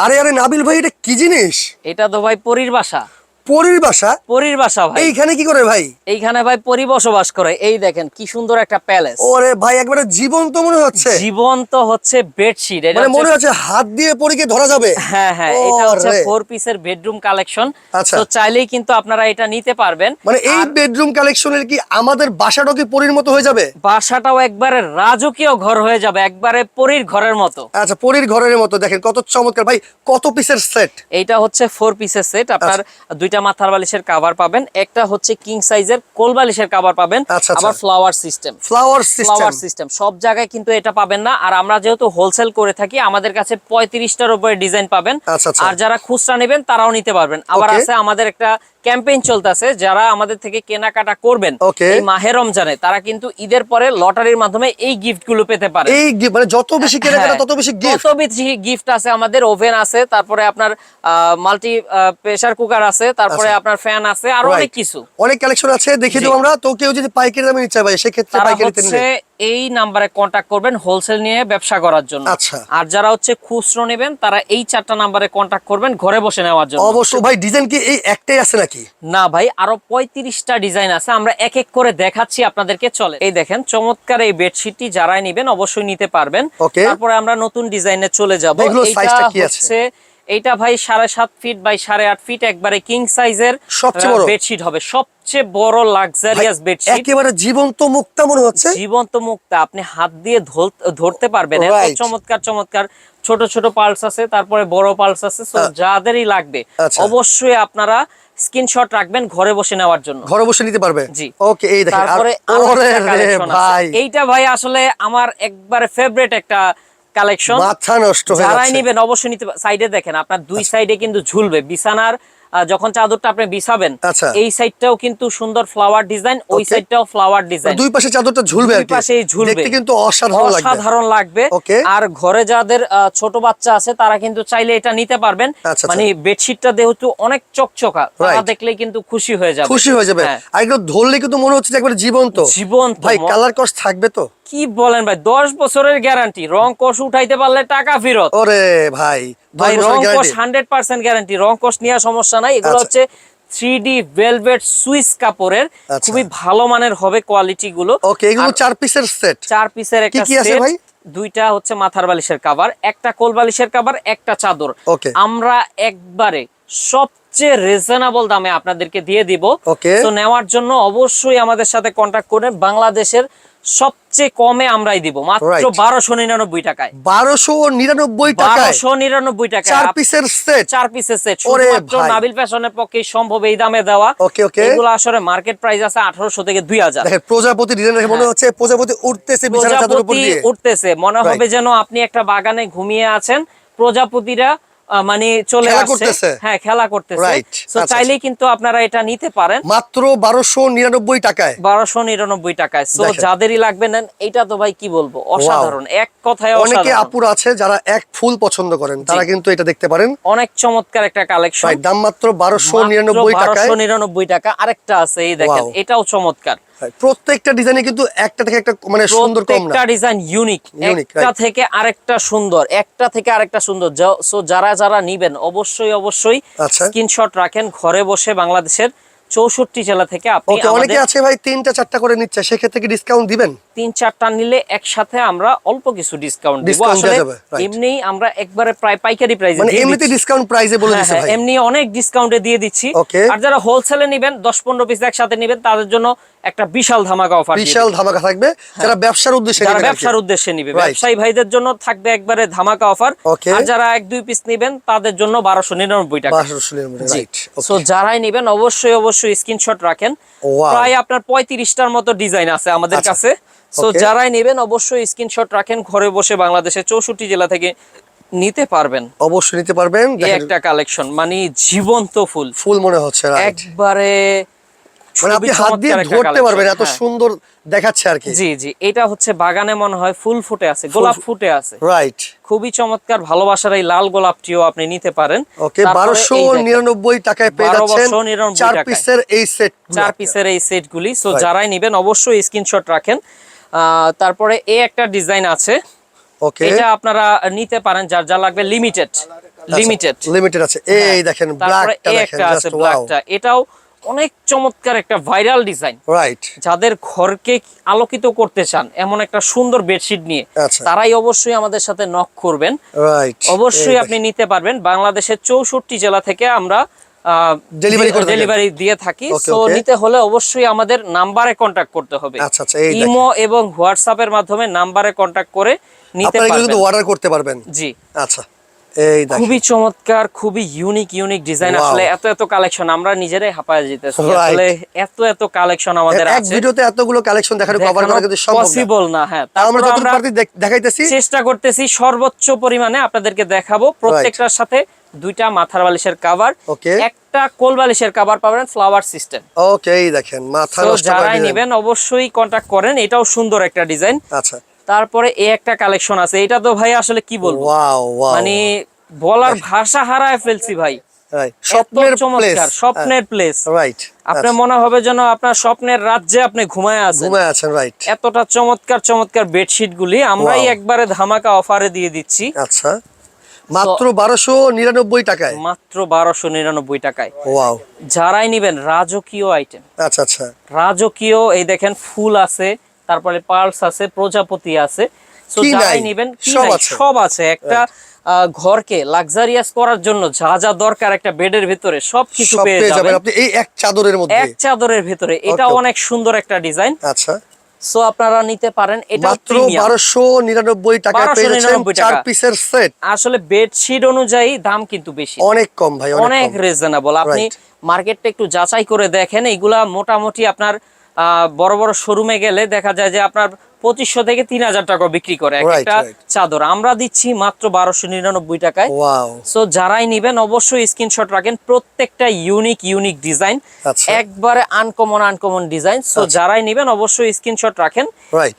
আরে আরে নাবিল ভাই এটা কি জিনিস? এটা তো ভাই পরীর বাসা। পরীর বাসা? পরীর বাসা ভাই। এইখানে কি করে ভাই? এইখানে ভাই পরি বসবাস করে। এই দেখেন কি সুন্দর একটা প্যালেস। ওরে ভাই একবারে জীবন্ত মনে হচ্ছে। জীবন্ত হচ্ছে বেডশিট। এটা মানে মনে হচ্ছে হাত দিয়ে পরীকে ধরা যাবে। হ্যাঁ হ্যাঁ এটা হচ্ছে ফোর পিসের বেডরুম কালেকশন। তো চাইলেই কিন্তু আপনারা এটা নিতে পারবেন। মানে এই বেডরুম কালেকশনের কি আমাদের বাসাটাও কি পরীর মতো হয়ে যাবে? বাসাটাও একবারে রাজকীয় ঘর হয়ে যাবে একবারে পরীর ঘরের মতো। আচ্ছা পরীর ঘরের মতো। দেখেন কত চমৎকার। ভাই কত পিসের সেট এইটা হচ্ছে ফোর পিসের সেট আপনার আচ্ছা। দুইটা মাথার বালিশের কাভার পাবেন একটা হচ্ছে কিং সাইজের কোল বালিশের কাভার পাবেন আচ্ছা, আচ্ছা। আবার flower system flower system flower system সব জায়গায় কিন্তু এটা পাবেন না আর আমরা যেহেতু হোলসেল করে থাকি আমাদের কাছে পঁয়ত্রিশটার উপরে ডিজাইন পাবেন আচ্ছা। আর যারা খুচরা নেবেন তারাও নিতে পারবেন আবার আছে আমাদের একটা ক্যাম্পেইন চলতেছে যারা আমাদের থেকে কেনাকাটা করবেন. এই মাহে রমজানে তারা কিন্তু ঈদের পরে লটারির মাধ্যমে এই গিফটগুলো পেতে পারে এই মানে যত বেশি কেনাকাটা তত বেশি গিফট তত বেশি গিফট আছে আমাদের ওভেন আছে তারপরে আপনার মাল্টি প্রেসার কুকার আছে তারপরে আচ্ছা। আপনার ফ্যান আছে আরও অনেক কিছু অনেক কালেকশন আছে দেখিয়ে। দেবো আমরা তো কেউ যদি পাইকারি দামে নিতে চায় ভাই সেক্ষেত্রে হচ্ছে নিলে এই নাম্বারে কন্টাক্ট করবেন হোলসেল নিয়ে ব্যবসা করার জন্য। আচ্ছা। আর যারা হচ্ছে খুচরো নেবেন তারা এই চারটা নাম্বারে কন্টাক্ট করবেন ঘরে বসে নেওয়ার জন্য। অবশ্য ভাই ডিজাইন কি এই একটাই আছে নাকি? না ভাই আরও পঁয়ত্রিশটা ডিজাইন আছে। আমরা এক এক করে দেখাচ্ছি আপনাদেরকে চলে এই দেখেন চমৎকার এই বেডশিটটি যারাই নেবেন অবশ্যই নিতে পারবেন। তারপরে আমরা নতুন ডিজাইনে চলে যাব। আছে? হচ্ছে এইটা ভাই সাড়ে সাত ফিট বাই সাড়ে আট ফিট একবারে কিং সাইজের সবচেয়ে বড়? বেডশিট হবে। সবচেয়ে বড় লাক্সারিয়াস বেডশিট একেবারে জীবন্ত মুক্তা মনে হচ্ছে? জীবন্ত মুক্তা। আপনি হাত দিয়ে ধরতে পারবেন। চমৎকার চমৎকার। ছোট ছোট পালস আছে তারপরে বড় পালস আছে যাদেরই লাগবে আচ্ছা। অবশ্যই আপনারা স্ক্রিনশট রাখবেন ঘরে বসে নেওয়ার জন্য। ঘরে বসে নিতে পারবে? জি। ওকে এই দেখেন তারপরে এইটা ভাই আসলে আমার একবারে ফেভারিট একটা কালেকশন। মাথা নষ্ট হয়ে যাচ্ছে। নিবেন অবশ্যই নিতে সাইডে দেখেন আপনার দুই সাইডে কিন্তু ঝুলবে। বিছানার যখন চাদরটা আপনি বিছাবেন আচ্ছা। এই সাইডটাও কিন্তু সুন্দর ফ্লাওয়ার ডিজাইন ওই সাইডটাও ফ্লাওয়ার ডিজাইন দুই পাশে চাদরটা ঝুলবে আর দুই কি পাশেই ঝুলবে। কিন্তু অসাধারণ লাগবে। অসাধারণ লাগবে। আর ঘরে যাদের ছোট বাচ্চা আছে তারা কিন্তু চাইলে এটা নিতে পারবেন। আচ্ছা, মানে বেডশিটটা যেহেতু অনেক চকচকা তারা. দেখলেই কিন্তু খুশি হয়ে যাবে। খুশি হয়ে যাবে। হ্যাঁ। আর এগুলো ধরলে কিন্তু মনে হচ্ছে একবারে জীবন্ত। জীবন্ত ভাই কালার কস থাকবে তো? কি বলেন ভাই? দশ বছরের গ্যারান্টি রং কষ উঠাইতে পারলে টাকা ফেরত। ওরে ভাই ভাই রং কষ। হান্ড্রেড পার্সেন্ট গ্যারান্টি রং কষ নেওয়ার সমস্যা নাই। এগুলো আচ্ছা। হচ্ছে থ্রি ডি ভেলভেট সুইস কাপড়ের। খুবই ভালো মানের হবে কোয়ালিটি গুলো। ওকে এগুলো চার পিসের সেট চার পিসের একটা কি আছে ভাই? দুইটা হচ্ছে মাথার বালিশের কভার একটা কোল বালিশের কভার একটা চাদর। আমরা একবারে সবচেয়ে রিজনেবল দামে আপনাদেরকে দিয়ে দিব। তো নেওয়ার জন্য অবশ্যই আমাদের সাথে কন্টাক্ট করে বাংলাদেশের সবচেয়ে কমে আমরাই দিব। মাত্র বারোশো নিরানব্বই টাকায়। বারোশো নিরানব্বই বারোশো নিরানব্বই টাকায় চার পিসের সেট চার পিসের সেট শুধুমাত্র নাবিল ফ্যাশনের পক্ষে সম্ভব এই দামে দেওয়া. এগুলো আসলে মার্কেট প্রাইস আছে আঠারোশো থেকে দুই হাজার। প্রজাপতি মনে হচ্ছে প্রজাপতি উঠতেছে প্রজাপতি উঠতেছে। মনে হবে যেন আপনি একটা বাগানে ঘুমিয়ে আছেন। প্রজাপতিরা মানে চলে আসছে। হ্যাঁ খেলা করতেছে. So, আচ্ছা, চাইলেই কিন্তু আপনারা এটা নিতে পারেন। মাত্র বারোশো নিরানব্বই টাকায়। বারোশো নিরানব্বই টাকায়। সো যাদেরই লাগবে নেন এটা তো ভাই কি বলব অসাধারণ। এক কথায় অনেকে আপুর আছে যারা এক ফুল পছন্দ করেন তারা কিন্তু এটা দেখতে পারেন। অনেক চমৎকার একটা কালেকশন। ভাই দাম মাত্র বারোশো নিরানব্বই টাকায়। বারোশো নিরানব্বই টাকা। আরেকটা আছে এই দেখেন এটাও চমৎকার। প্রত্যেকটা ডিজাইনে কিন্তু একটা থেকে একটা মানে সুন্দর কম না। ডিজাইন ইউনিক একটা থেকে আরেকটা সুন্দর একটা থেকে আরেকটা সুন্দর। সো যারা যারা নিবেন অবশ্যই অবশ্যই আচ্ছা। স্ক্রিনশট রাখেন ঘরে বসে বাংলাদেশের চৌষট্টি জেলা থেকে আপনি অনেকে আছে ভাই তিনটা চারটা করে নিচ্ছে সেক্ষেত্রে কি ডিসকাউন্ট দিবেন? তিন চারটা নিলে একসাথে আমরা অল্প কিছু ডিসকাউন্ট দিব। আসলে. এমনি আমরা একবারে প্রায় পাইকারি প্রাইসে মানে এমনিতে ডিসকাউন্ট প্রাইসে বলে দিচ্ছে ভাই হ্যাঁ, এমনি অনেক ডিসকাউন্টে দিয়ে দিচ্ছি। আর যারা হোলসেলে নেবেন দশ পনেরো পিস একসাথে নেবেন তাদের জন্য একটা বিশাল ধামাকা অফার বিশাল ধামাকা থাকবে। যারা ব্যবসার উদ্দেশ্যে যারা। ব্যবসার উদ্দেশ্যে নিবে. ব্যবসায়ী ভাইদের জন্য থাকবে একবারে ধামাকা অফার আর যারা এক দুই পিস নিবেন তাদের জন্য বারোশো নিরানব্বই টাকা। বারোশো নিরানব্বই, জি। সো যারাই নিবেন অবশ্যই অবশ্যই স্ক্রিনশট রাখেন। প্রায় আপনার পঁয়ত্রিশটার মতো ডিজাইন আছে আমাদের আচ্ছা, কাছে। সো যারাই নেবেন অবশ্যই স্ক্রিনশট রাখেন ঘরে বসে বাংলাদেশের চৌষট্টি জেলা থেকে নিতে পারবেন। অবশ্যই নিতে পারবেন। একটা কালেকশন মানে জীবন্ত ফুল। ফুল মনে হচ্ছে একবারে মানে আপনি হাত দিয়ে ধরতে পারবেন এত হ্যাঁ। সুন্দর দেখাচ্ছে আর কি। জি জি এটা হচ্ছে বাগানে মনে হয় ফুল ফুটে আছে গোলাপ ফুটে আছে। রাইট। খুবই চমৎকার ভালোবাসার এই লাল গোলাপটিও আপনি নিতে পারেন। ওকে তারপরে বারোশো এই দেখেন, নিরানব্বই টাকায় পেয়ে যাচ্ছেন 1299 পিসের এই সেট চার পিসের এই সেটগুলি সো যারাই নেবেন অবশ্যই স্ক্রিনশট রাখেন। তারপরে এ একটা ডিজাইন আছে। ওকে এটা আপনারা নিতে পারেন যার যা লাগবে লিমিটেড লিমিটেড লিমিটেড আছে। এই দেখেন হ্যাঁ। ব্ল্যাকটা দেখেন একটা আছে জাস্ট ওয়াও ব্ল্যাকটা এটাও অনেক চমৎকার একটা ভাইরাল ডিজাইন রাইট যাদের ঘরকে আলোকিত করতে চান এমন একটা সুন্দর বেডশিট নিয়ে আচ্ছা। তারাই অবশ্যই আমাদের সাথে নক করবেন। রাইট অবশ্যই আপনি নিতে পারবেন। বাংলাদেশের চৌষট্টি জেলা থেকে আমরা ডেলিভারি দিয়ে থাকি। Okay. নিতে হলে অবশ্যই আমাদের নাম্বারে কন্ট্যাক্ট করতে হবে। আচ্ছা আচ্ছা ইমো এবং হোয়াটসঅ্যাপের মাধ্যমে নাম্বারে কন্ট্যাক্ট করে নিতে পারবেন কিন্তু অর্ডার করতে পারবেন। জি। আচ্ছা এই খুবই চমৎকার খুবই ইউনিক ইউনিক ডিজাইন আসলে এত এত কালেকশন আমরা নিজেরাই হাঁপায় যেতেছি। আসলে এত এত কালেকশন আমাদের এক আছে। ভিডিওতে এতগুলো কালেকশন দেখানো কভার করা কিন্তু সম্ভব না। পসিবল না হ্যাঁ। যতটুকু আমরা দেখাইতেছি। চেষ্টা করতেছি সর্বোচ্চ পরিমাণে আপনাদেরকে দেখাবো। প্রত্যেকটার সাথে দুইটা মাথার বালিশের কাভার Okay. একটা কোল বালিশের কাভার পাবেন ফ্লাওয়ার সিস্টেম ওকে এই দেখেন মাথা তো নষ্ট যারাই নেবেন অবশ্যই কন্টাক্ট করেন এটাও সুন্দর একটা ডিজাইন আচ্ছা। তারপরে এই একটা কালেকশন আছে এটা তো ভাই আসলে কি বলব? ওয়াও ওয়াও মানে বলার ভাষা হারায় ফেলছি ভাই। স্বপ্নের চমৎকার স্বপ্নের প্লেস রাইট আপনার মনে হবে যেন আপনার স্বপ্নের রাজ্যে আপনি ঘুমায় আছেন। ঘুমায় আছেন রাইট এতটা চমৎকার চমৎকার বেডশিট গুলি আমরাই একবারে ধামাকা অফারে দিয়ে দিচ্ছি। আচ্ছা। মাত্র বারোশো নিরানব্বই টাকায়? মাত্র বারোশো নিরানব্বই টাকায়। ওয়াও। যারাই নিবেন রাজকীয় আইটেম আচ্ছা আচ্ছা। রাজকীয় এই দেখেন ফুল আছে তারপরে পার্লস আছে প্রজাপতি আছে। যারাই? নিবেন সব আছে। সব আছে। একটা ঘরকে লাক্সারিয়াস করার জন্য যা যা দরকার একটা বেডের ভিতরে সব কিছু পেয়ে যাবেন। যাবেন আপনি। এই এক চাদরের মধ্যে। এক চাদরের ভিতরে। এটা অনেক সুন্দর একটা ডিজাইন। আচ্ছা। সো আপনারা নিতে পারেন এটা মাত্র বারোশো নিরানব্বই টাকা পেয়ে যাচ্ছেন 1299 চার পিসের সেট আসলে বেডশিট অনুযায়ী দাম কিন্তু বেশি। অনেক কম ভাই অনেক। রিজনেবল আপনি. মার্কেটটা একটু যাচাই করে দেখেন এগুলা মোটামুটি আপনার আহ, বড় বড় শোরুমে গেলে দেখা যায় যে আপনার পঁচিশশো থেকে তিন হাজার টাকা বিক্রি করে। একটা চাদর। আমরা দিচ্ছি মাত্র বারোশো নিরানব্বই টাকায়। সো যারাই নিবেন অবশ্যই স্ক্রিনশট রাখেন। প্রত্যেকটা ইউনিক ইউনিক ডিজাইন। একবারে আনকমন আনকমন ডিজাইন সো যারাই নিবেন অবশ্যই স্ক্রিনশট রাখেন।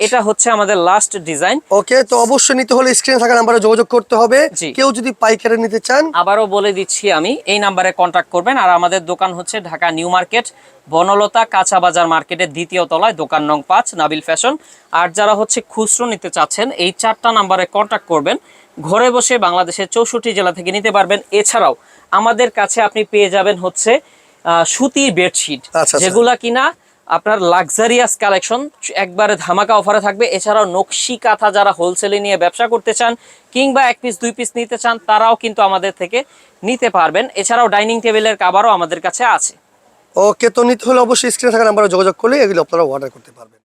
এটা হচ্ছে আমাদের লাস্ট ডিজাইন ওকে তো অবশ্যই নিতে হলে স্ক্রিনে থাকা নাম্বারে যোগাযোগ করতে হবে। কেউ যদি পাইকারি নিতে চান। আবারও বলে দিচ্ছি আমি এই নাম্বারে কন্ট্যাক্ট করবেন। আর আমাদের দোকান হচ্ছে ঢাকা নিউ মার্কেট বনলতা কাঁচা বাজার মার্কেটের দ্বিতীয় তলায় দোকান নং পাঁচ নাবিল ফ্যাশন। আর যারা হচ্ছে খুচরো নিতে চাচ্ছেন এই চারটা নাম্বারে কন্ট্যাক্ট করবেন। ঘরে বসে বাংলাদেশের চৌষট্টি জেলা থেকে নিতে পারবেন। এছাড়াও আমাদের কাছে আপনি পেয়ে যাবেন হচ্ছে সুতির বেডশিট আচ্ছা, আচ্ছা। যেগুলা কিনা আপনার লাক্সারিয়াস কালেকশন একবারে ধামাকা অফারে থাকবে। এছাড়াও নকশি কাঁথা যারা হোলসেলে নিয়ে ব্যবসা করতে চান কিংবা এক পিস দুই পিস নিতে চান তারাও কিন্তু আমাদের থেকে নিতে পারবেন। এছাড়াও ডাইনিং টেবিলের কাবারও আমাদের কাছে আছে। ওকে তো নিতে হলে অবশ্যই স্ক্রিনে থাকা নাম্বারে যোগাযোগ করলে এগুলো আপনারা অর্ডার করতে পারবেন।